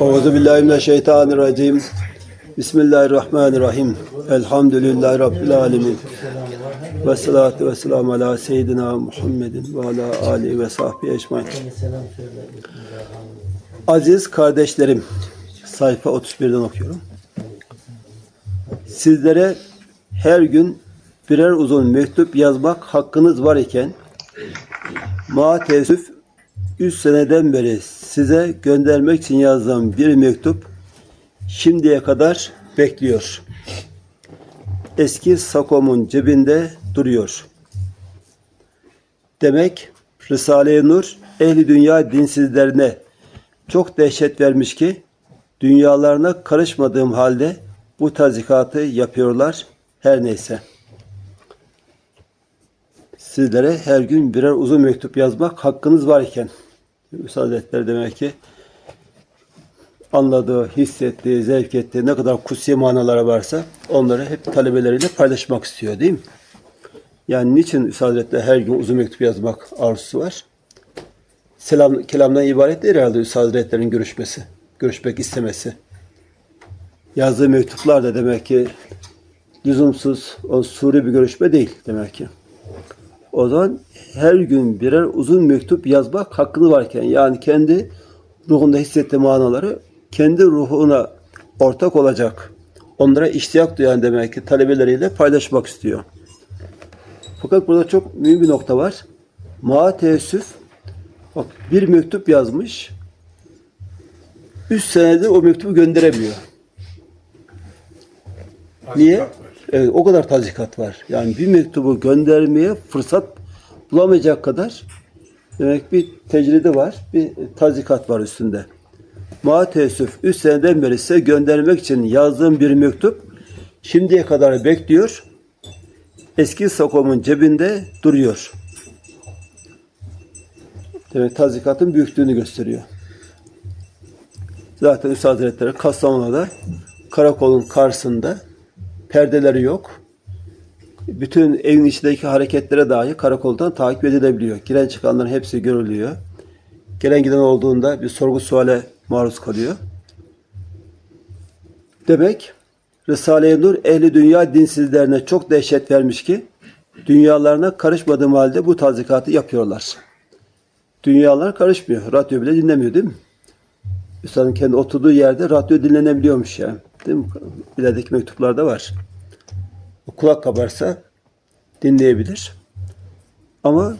Euzu billahi mineşşeytanirracim. Bismillahirrahmanirrahim. Elhamdülillahi rabbil alamin. Ve salatu ve selamu ala seyyidina Muhammedin ve ala alihi ve sahbihi ecmaîn. Aziz kardeşlerim, sayfa 31'den okuyorum. Sizlere her gün birer uzun mektup yazmak hakkınız var iken ma teessüf 3 seneden beri size göndermek için yazdığım bir mektup şimdiye kadar bekliyor. Eski sakomun cebinde duruyor. Demek Risale-i Nur ehli dünya dinsizlerine çok dehşet vermiş ki dünyalarına karışmadığım halde bu tazikatı yapıyorlar her neyse. Sizlere her gün birer uzun mektup yazmak hakkınız var iken Üstad Hazretleri demek ki anladığı, hissettiği, zevk ettiği ne kadar kutsi manalara varsa onları hep talebeleriyle paylaşmak istiyor değil mi? Yani niçin Üstad her gün uzun mektup yazmak arzusu var? Selam, kelamdan ibaret değil herhalde Üstad Hazretleri'nin görüşmesi, görüşmek istemesi. Yazdığı mektuplar da demek ki lüzumsuz, o suri bir görüşme değil demek ki. O zaman her gün birer uzun mektup yazmak hakkını varken yani kendi ruhunda hissettiği manaları kendi ruhuna ortak olacak. Onlara iştiyak duyan demek ki talebeleriyle paylaşmak istiyor. Fakat burada çok mühim bir nokta var. Ma teessüf bak bir mektup yazmış. Üç senedir o mektubu gönderemiyor. Niye? Evet, o kadar tazikat var. Yani bir mektubu göndermeye fırsat bulamayacak kadar demek bir tecridi var, bir tazikat var üstünde. Ma teessüf 3 seneden beri size göndermek için yazdığım bir mektup şimdiye kadar bekliyor. Eski sakomun cebinde duruyor. Demek tazikatın büyüklüğünü gösteriyor. Zaten Üstad Hazretleri Kastamonu'da karakolun karşısında perdeleri yok. Bütün evin içindeki hareketlere dahi karakoldan takip edilebiliyor. Giren çıkanların hepsi görülüyor. Gelen giden olduğunda bir sorgu suale maruz kalıyor. Demek Risale-i Nur ehli dünya dinsizlerine çok dehşet vermiş ki dünyalarına karışmadığım halde bu tazikatı yapıyorlar. Dünyalar karışmıyor. Radyo bile dinlemiyor değil mi? Üstadın kendi oturduğu yerde radyo dinlenebiliyormuş ya. Değil mi? İlerideki mektuplarda var. Kulak kabarsa dinleyebilir. Ama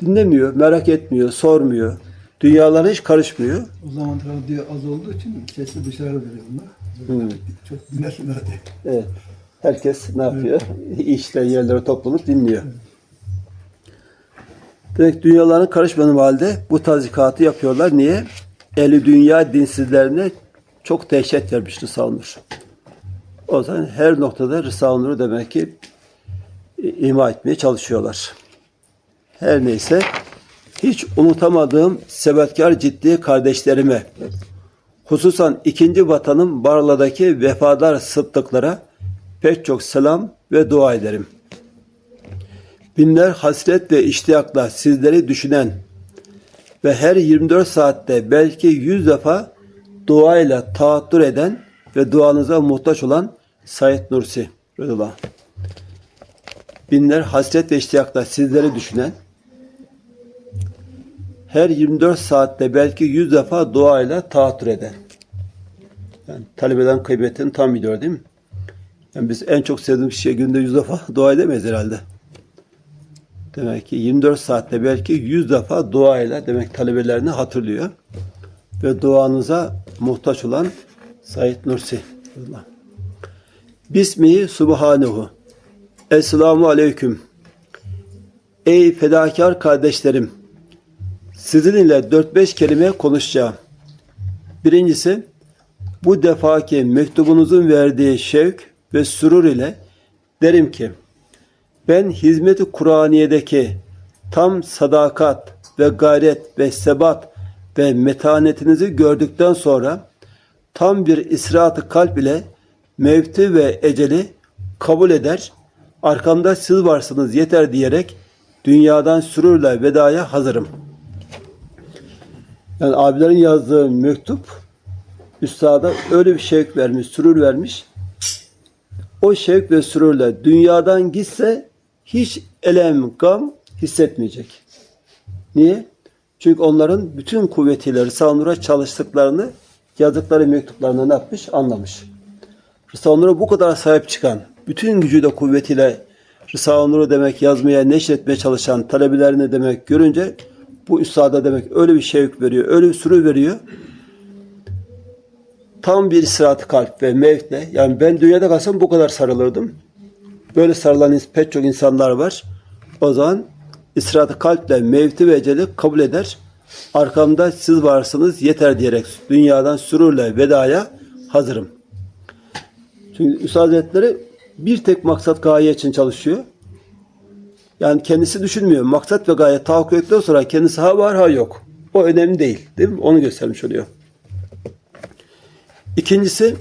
dinlemiyor, merak etmiyor, sormuyor. Dünyalara hiç karışmıyor. O zaman radyo az olduğu için sesli dışarı veriyor bunlar. Hmm. Çok dinlesinler diye. Evet. Herkes ne yapıyor? İşte yerlere toplanıp dinliyor. Demek dünyalarına karışmadığım halde bu tazikatı yapıyorlar. Niye? Eli dünya dinsizlerine çok dehşet vermiş Risale-i Nur. O zaman her noktada Risale-i Nur'u demek ki ima etmeye çalışıyorlar. Her neyse hiç unutamadığım sebatkar ciddi kardeşlerime hususan ikinci vatanım Barla'daki vefadar sıddıklara pek çok selam ve dua ederim. Binler hasret ve iştiyakla sizleri düşünen ve her 24 saatte belki 100 defa duayla taattür eden ve duanıza muhtaç olan Said Nursi radıyallahu. Binler hasret ve iştiyakla sizleri düşünen her 24 saatte belki 100 defa duayla taattür eden. Yani talebeden kıymetini tam biliyor değil mi? Yani biz en çok sevdiğimiz kişiye günde 100 defa dua edemeyiz herhalde. Demek ki 24 saatte belki 100 defa duayla demek talebelerini hatırlıyor. Ve duanıza muhtaç olan Said Nursi. Bismihi Subhanehu. Esselamu Aleyküm. Ey fedakar kardeşlerim. Sizinle 4-5 kelime konuşacağım. Birincisi, bu defaki mektubunuzun verdiği şevk ve sürur ile derim ki, ben hizmeti Kur'aniye'deki tam sadakat ve gayret ve sebat ve metanetinizi gördükten sonra tam bir isratı kalp ile mevti ve eceli kabul eder, arkamda siz varsınız yeter diyerek dünyadan sürürle vedaya hazırım. Yani abilerin yazdığı mektup üstada öyle bir şevk vermiş, sürur vermiş. O şevk ve sürurle dünyadan gitse hiç elem, gam hissetmeyecek. Niye? Çünkü onların bütün kuvvetiyle Risale-i çalıştıklarını yazdıkları mektuplarında ne yapmış? Anlamış. Risale-i bu kadar sahip çıkan, bütün gücüyle kuvvetiyle Risale-i demek yazmaya, neşretmeye çalışan talebelerini demek görünce bu üstada demek öyle bir şevk veriyor, öyle bir sürü veriyor. Tam bir sırat kalp ve mevtle, yani ben dünyada kalsam bu kadar sarılırdım. Böyle sarılan pek çok insanlar var. O zaman İsrat-ı kalple mevti ve eceli kabul eder. Arkamda siz varsınız yeter diyerek dünyadan sürürle vedaya hazırım. Çünkü Üstad bir tek maksat gaye için çalışıyor. Yani kendisi düşünmüyor. Maksat ve gaye tahakkuk ettikten sonra kendisi ha var ha yok. O önemli değil. Değil mi? Onu göstermiş oluyor. İkincisi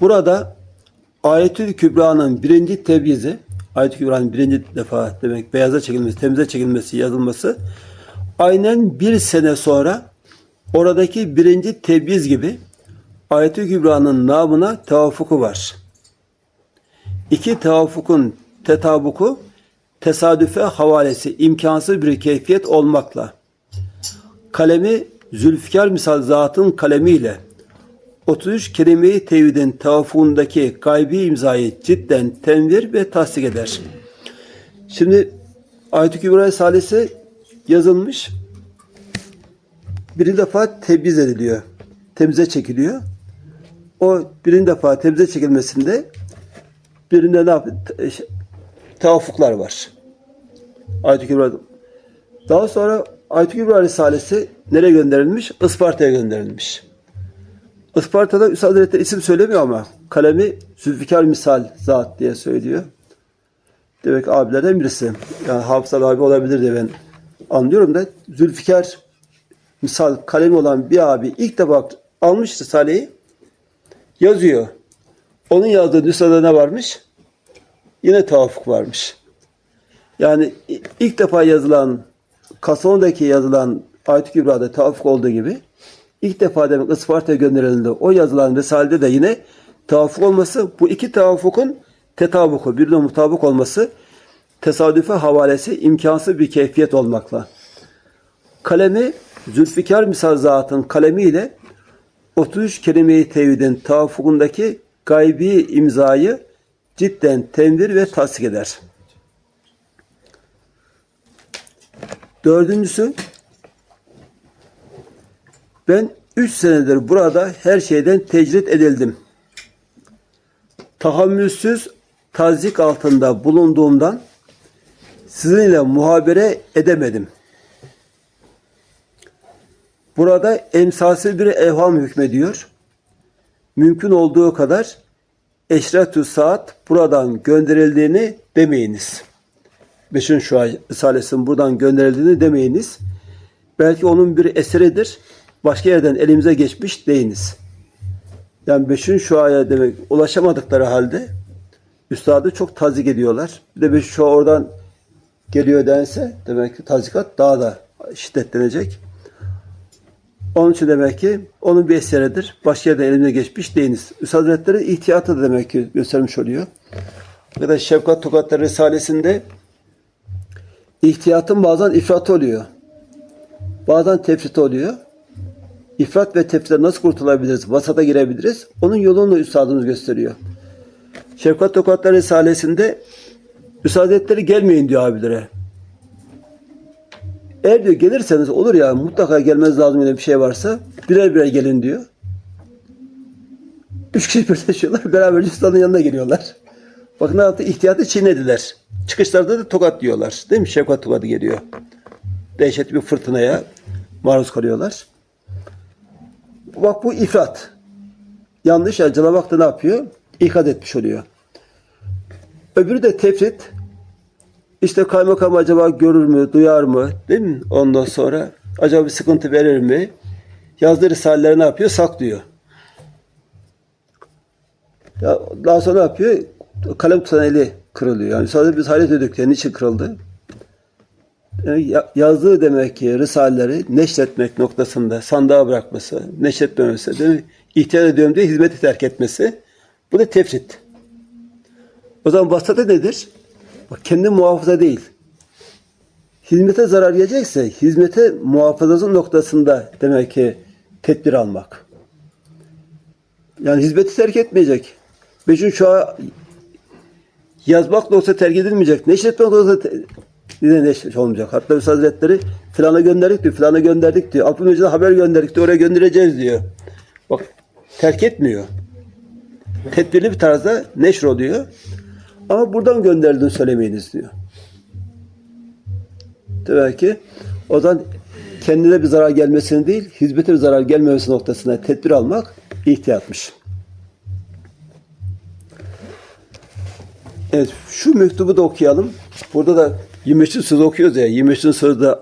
burada Ayetül Kübra'nın birinci tebyizi Ayetül Kübra'nın birinci defa demek beyaza çekilmesi, temize çekilmesi, yazılması aynen bir sene sonra oradaki birinci tebyiz gibi Ayetül Kübra'nın namına tevafuku var. İki tevafukun tetabuku tesadüfe havalesi imkansız bir keyfiyet olmakla kalemi Zülfikar misal zatın kalemiyle 33 kelime-i tevhidin tevaffuğundaki gaybi imzayı cidden tenvir ve tasdik eder. Şimdi Ayet-i Kübra Risalesi yazılmış. Bir defa tebliğ ediliyor. Temize çekiliyor. O birinci defa temize çekilmesinde birinde ne yap te- tevaffuklar var. Ayet-i Kübra. Daha sonra Ayet-i Kübra Risalesi nereye gönderilmiş? Isparta'ya gönderilmiş. Isparta'da Üstad Hazretleri isim söylemiyor ama kalemi Zülfikar misal zat diye söylüyor. Demek abilerden birisi. Yani Hafız abi olabilir diye ben anlıyorum da Zülfikar misal kalemi olan bir abi ilk defa almış Risale'yi yazıyor. Onun yazdığı nüshada ne varmış? Yine tevafuk varmış. Yani ilk defa yazılan Kastamonu'daki yazılan Ayet-i Kübra'da tevafuk olduğu gibi ilk defa demek Isparta'ya gönderildi. O yazılan Risale'de de yine tevafuk olması bu iki tevafukun tetabuku, birbirine mutabık olması tesadüfe havalesi imkansız bir keyfiyet olmakla. Kalemi Zülfikar misal zatın kalemiyle 33 kelime-i tevhidin tevafukundaki gaybi imzayı cidden tenvir ve tasdik eder. Dördüncüsü ben üç senedir burada her şeyden tecrit edildim. Tahammülsüz tazik altında bulunduğumdan sizinle muhabere edemedim. Burada emsalsiz bir evham hükmediyor. Mümkün olduğu kadar eşretü saat buradan gönderildiğini demeyiniz. Beşin şu Risalesi'nin buradan gönderildiğini demeyiniz. Belki onun bir eseridir. Başka yerden elimize geçmiş deyiniz. Yani beşin şu aya demek ulaşamadıkları halde üstadı çok tazik ediyorlar. Bir de beşin şu oradan geliyor dense demek ki tazikat daha da şiddetlenecek. Onun için demek ki onun bir eseridir. Başka yerden elimize geçmiş deyiniz. Üstad Hazretleri ihtiyatı da demek ki göstermiş oluyor. Ya da Şefkat Tokatları Risalesi'nde ihtiyatın bazen ifrat oluyor. Bazen tefrit oluyor. İfrat ve tefritten nasıl kurtulabiliriz? Vasata girebiliriz. Onun yolunu üstadımız gösteriyor. Şefkat Tokatları Risalesi'nde Üstad Hazretleri gelmeyin diyor abilere. Eğer diyor gelirseniz olur ya mutlaka gelmeniz lazım öyle bir şey varsa birer birer gelin diyor. Üç kişi birleşiyorlar. Beraberce üstadın yanına geliyorlar. Bakın ne yaptı? İhtiyatı çiğnediler. Çıkışlarda da tokat diyorlar. Değil mi? Şefkat tokadı geliyor. Dehşetli bir fırtınaya maruz kalıyorlar. Bak bu ifrat. Yanlış acılamak da ne yapıyor? İkad etmiş oluyor. Öbürü de tefrit. İşte kaymakam acaba görür mü, duyar mı? Değil mi? Ondan sonra acaba bir sıkıntı verir mi? Yazdığı risaleleri ne yapıyor? Saklıyor. Ya daha sonra ne yapıyor? Kalem tutan eli kırılıyor. Yani sadece biz hayret ediyorduk ya niçin kırıldı? E, ya- yazdığı demek ki risaleleri neşretmek noktasında sandığa bırakması, neşretmemesi, demek, ihtiyar ediyorum diye hizmeti terk etmesi. Bu da tefrit. O zaman vasıta nedir? Bak kendi muhafaza değil. Hizmete zarar gelecekse hizmete muhafazası noktasında demek ki tedbir almak. Yani hizmeti terk etmeyecek. Beşin şu an yazmak nokta terk edilmeyecek. Neşretmek nokta te- yine neşret olmayacak. Hatta Üstad Hazretleri filana gönderdik diyor, filana gönderdik diyor. Abdülmecit'e haber gönderdik diyor, oraya göndereceğiz diyor. Bak terk etmiyor. Tedbirli bir tarzda neşr oluyor. Ama buradan gönderdiğini söylemeyiniz diyor. Demek ki o zaman kendine bir zarar gelmesini değil, hizmete bir zarar gelmemesi noktasına tedbir almak ihtiyatmış. Evet, şu mektubu da okuyalım. Burada da 25. söz okuyoruz ya. 25. sözde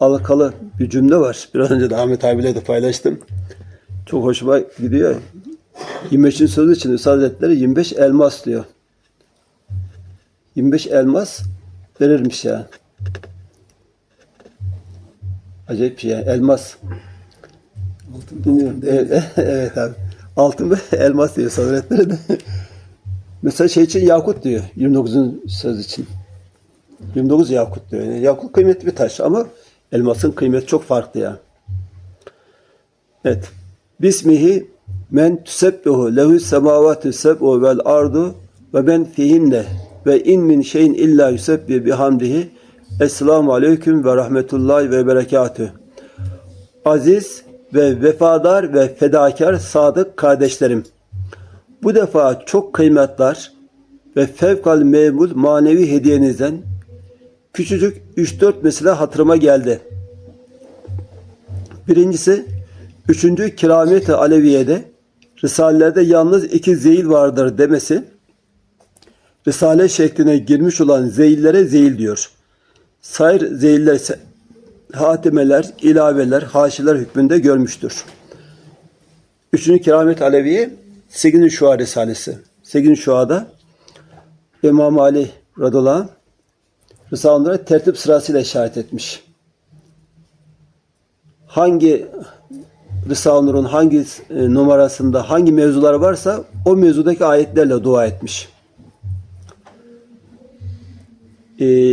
alakalı bir cümle var. Biraz önce de Ahmet abiyle de paylaştım. Çok hoşuma gidiyor. 25. söz için Üstad Hazretleri 25 elmas diyor. 25 elmas verirmiş ya. Acayip bir şey yani. Elmas. Altın, altın değil. Evet, evet abi. Altın ve elmas diyor Üstad Hazretleri de. Mesela şey için yakut diyor. 29. söz için. 29 yakut diyor. Yani yakut kıymetli bir taş ama elmasın kıymeti çok farklı ya. Evet. Bismihi men tüsebbihu lehu semavatü seb'u vel ardu ve ben fihinne ve in min şeyin illa yusebbi bihamdihi Esselamu aleyküm ve rahmetullahi ve berekatüh. Aziz ve vefadar ve fedakar sadık kardeşlerim. Bu defa çok kıymetler ve fevkal memul manevi hediyenizden küçücük 3-4 mesele hatırıma geldi. Birincisi, üçüncü keramet-i aleviyede Risalelerde yalnız iki zeyil vardır demesi, Risale şekline girmiş olan zeyillere zeyil diyor. Sayr zeyiller ise hatimeler, ilaveler, haşiler hükmünde görmüştür. Üçüncü keramet Aleviye 8. Şua Risalesi. 8. Şua'da İmam Ali radıyallahu anh Risale'lere tertip sırasıyla işaret etmiş. Hangi Risale-i Nur'un hangi e, numarasında hangi mevzular varsa o mevzudaki ayetlerle dua etmiş. E,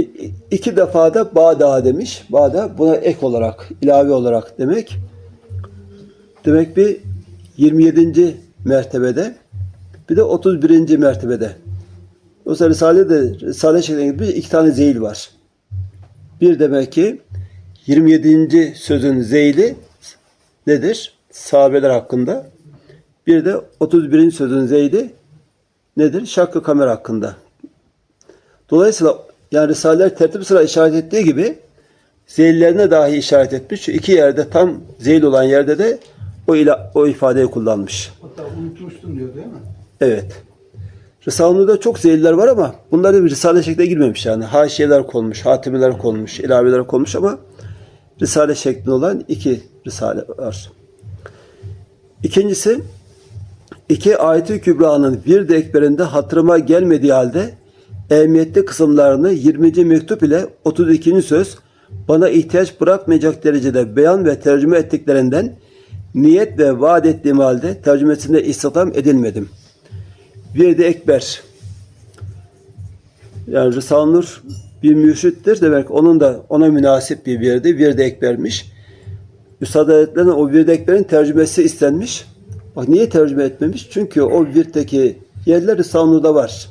iki defa da Bağda demiş. Bağda buna ek olarak, ilave olarak demek. Demek bir 27. mertebede bir de 31. mertebede. Oysa Risale'de Risale şeklinde gibi iki tane zeyil var. Bir demek ki 27. sözün zeyli nedir? Sahabeler hakkında. Bir de 31. sözün zeyli nedir? Şakkı kamer hakkında. Dolayısıyla yani Risaleler tertip sıra işaret ettiği gibi zeyillerine dahi işaret etmiş. Şu iki yerde tam zeyil olan yerde de o, ila, o ifadeyi kullanmış. Hatta unutmuştun diyor değil mi? Evet. Risale-i çok zeyiller var ama bunlar da bir risale şekline girmemiş yani. Haşiyeler konmuş, hatimeler konmuş, ilaveler konmuş ama risale şeklinde olan iki risale var. İkincisi, iki ayet-i kübranın bir de ekberinde hatırıma gelmediği halde ehemmiyetli kısımlarını 20. mektup ile 32. söz bana ihtiyaç bırakmayacak derecede beyan ve tercüme ettiklerinden niyet ve vaat ettiğim halde tercümesinde istihdam edilmedim. De ekber. Yani Risale-i Nur bir mürşittir demek onun da ona münasip bir virdi. Bir de ekbermiş. Üstad Hazretleri'nin o bir de ekberin tercümesi istenmiş. Bak niye tercüme etmemiş? Çünkü o virtteki yerler Risale-i var.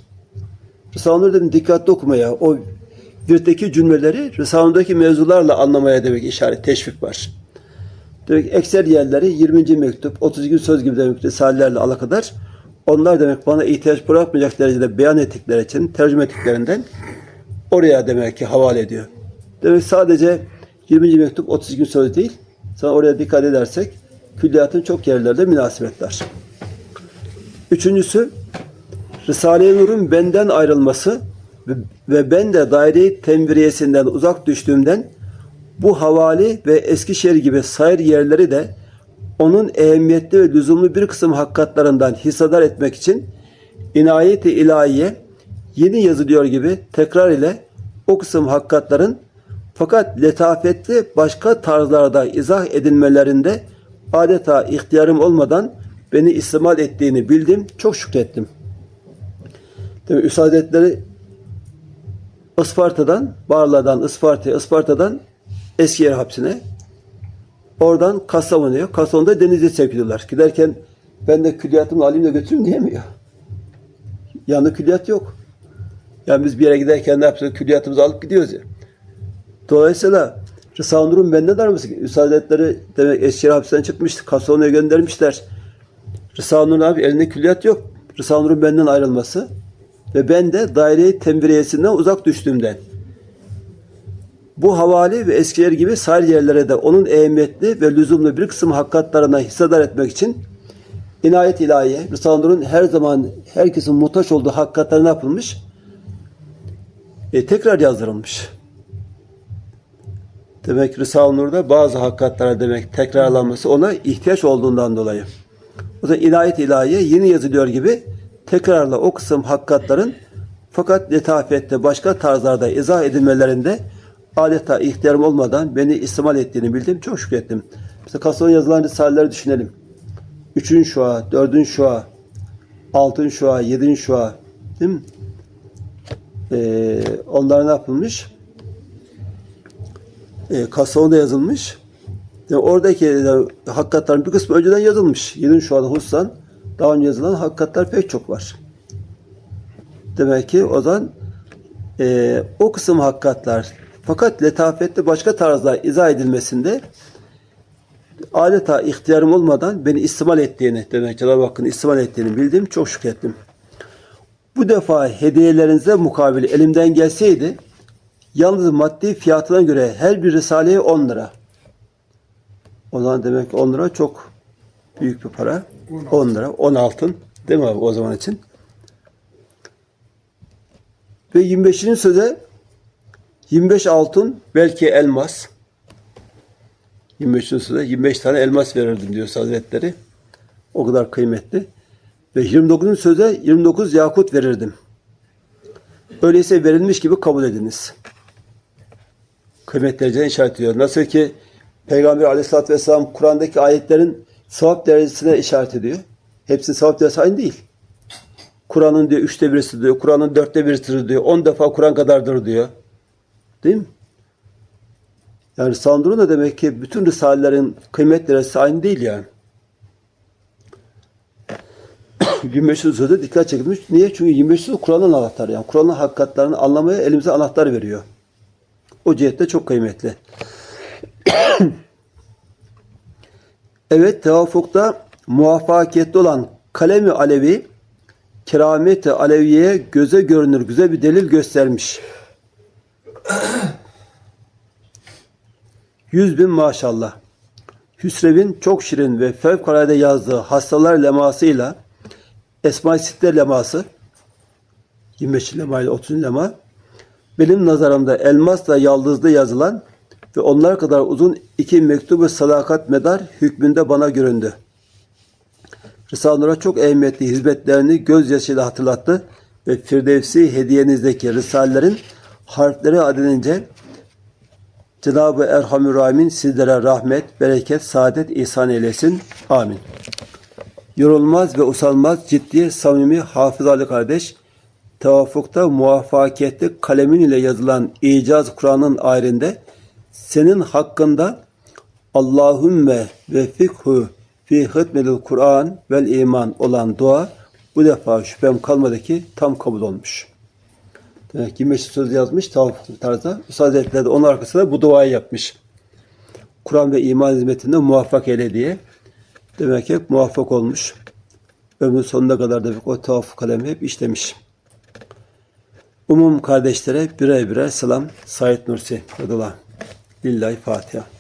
Risale-i Nur dedim dikkatli okumaya. O virtteki cümleleri Risale-i mevzularla anlamaya demek işaret, teşvik var. Demek ekser yerleri 20. mektup, 32 söz gibi demek risalelerle alakadar. Onlar demek bana ihtiyaç bırakmayacak derecede beyan ettikleri için tercüme ettiklerinden oraya demek ki havale ediyor. Demek sadece 20. mektup 32 söz değil. Sana oraya dikkat edersek külliyatın çok yerlerde münasebet var. Üçüncüsü Risale-i Nur'un benden ayrılması ve- ben de daire-i temviriyesinden uzak düştüğümden bu havali ve Eskişehir gibi sayır yerleri de onun ehemmiyetli ve lüzumlu bir kısım hakikatlarından hissedar etmek için inayeti ilahiye yeni yazılıyor gibi tekrar ile o kısım hakikatların Fakat letafetli başka tarzlarda izah edilmelerinde adeta ihtiyarım olmadan beni istimal ettiğini bildim, çok şükrettim. Demek Üstad Hazretleri Isparta'dan, Barla'dan, Isparta'ya, Isparta'dan Eskiyer hapsine, oradan Kastamonu'ya, Kastamonu'da denize sevk. Giderken ben de külliyatımı alayım da götüreyim diyemiyor. Yanında külliyat yok. Yani biz bir yere giderken ne yapıyoruz? Külliyatımızı alıp gidiyoruz ya. Dolayısıyla Rıza Nur'un bende darması. Üstad Hazretleri demek Eskişehir hapisten çıkmıştı. Kastamonu'ya göndermişler. Rıza Nur'un abi elinde külliyat yok. Rıza Nur'un benden ayrılması ve ben de daire temviriyesinden uzak düştüğümden. Bu havali ve eskiler gibi sahil yerlere de onun ehemmiyetli ve lüzumlu bir kısım hakikatlarına hissedar etmek için inayet ilahiye, Rıza Nur'un her zaman herkesin muhtaç olduğu hakikatler ne yapılmış? E, tekrar yazdırılmış. Demek Risale-i Nur'da bazı hakikatlara demek tekrarlanması ona ihtiyaç olduğundan dolayı. O zaman inayet ilahiye yeni yazılıyor gibi tekrarla o kısım hakikatların fakat letafette başka tarzlarda izah edilmelerinde adeta ihtiyarım olmadan beni istimal ettiğini bildim. Çok şükrettim. Mesela Kastamonu yazılan risaleleri düşünelim. Üçün şua, dördün şua, altın şua, yedin şua. Değil mi? Ee, onlar ne yapılmış? e, Kastamonu'da yazılmış. Yani oradaki e, hakikatlerin bir kısmı önceden yazılmış. Yedin şu anda hususan daha önce yazılan hakikatler pek çok var. Demek ki o zaman e, o kısım hakikatler fakat letafetli başka tarzda izah edilmesinde adeta ihtiyarım olmadan beni istimal ettiğini demek Cenab-ı Hakk'ın istimal ettiğini bildim. Çok şükrettim. Bu defa hediyelerinize mukabil elimden gelseydi Yalnız maddi fiyatına göre her bir risaleye 10 lira. O zaman demek ki 10 lira çok büyük bir para. 10 lira, 10 altın. Değil mi abi o zaman için? Ve 25. söze 25 altın belki elmas. 25. söze 25 tane elmas verirdim diyor Hazretleri. O kadar kıymetli. Ve 29. söze 29 yakut verirdim. Öyleyse verilmiş gibi kabul ediniz kıymet derecesine işaret ediyor. Nasıl ki Peygamber aleyhissalatü vesselam Kur'an'daki ayetlerin sevap derecesine işaret ediyor. Hepsi sevap derecesi aynı değil. Kur'an'ın diyor üçte birisi diyor, Kur'an'ın dörtte birisidir diyor, on defa Kur'an kadardır diyor. Değil mi? Yani Sandur'un da demek ki bütün risalelerin kıymet derecesi aynı değil yani. 2500 sözde dikkat çekilmiş. Niye? Çünkü 2500 Kur'an'ın anahtarı. Yani Kur'an'ın hakikatlerini anlamaya elimize anahtar veriyor. O cihette çok kıymetli. evet tevafukta muvaffakiyetli olan kalemi alevi kerameti aleviyeye göze görünür güzel bir delil göstermiş. Yüz bin maşallah. Hüsrev'in çok şirin ve fevkalade yazdığı hastalar lemasıyla Esma-i Sitte leması 25 lema ile 30 lema benim nazarımda elmasla yaldızlı yazılan ve onlar kadar uzun iki mektubu sadakat medar hükmünde bana göründü. Risale-i Nur'a çok ehemmiyetli hizmetlerini gözyaşıyla hatırlattı ve Firdevsi hediyenizdeki risalelerin harfleri adedince Cenab-ı Erhamür Rahim'in sizlere rahmet, bereket, saadet ihsan eylesin. Amin. Yorulmaz ve usanmaz, ciddi, samimi, hafızalı kardeş, tevafukta muvaffakiyetli kalemin ile yazılan icaz Kur'an'ın ayrında senin hakkında Allahümme ve fikhu fi hıtmedil Kur'an vel iman olan dua bu defa şüphem kalmadı ki tam kabul olmuş. Demek ki 25 söz yazmış tavaf tarzda. Üstad Hazretleri de onun arkasında bu duayı yapmış. Kur'an ve iman hizmetinde muvaffak eyle diye. Demek ki muvaffak olmuş. Ömrün sonuna kadar demek o tavaf kalemi hep işlemiş. Umum kardeşlere birer birer selam. Said Nursi. Radıyallahu. Lillahi Fatiha.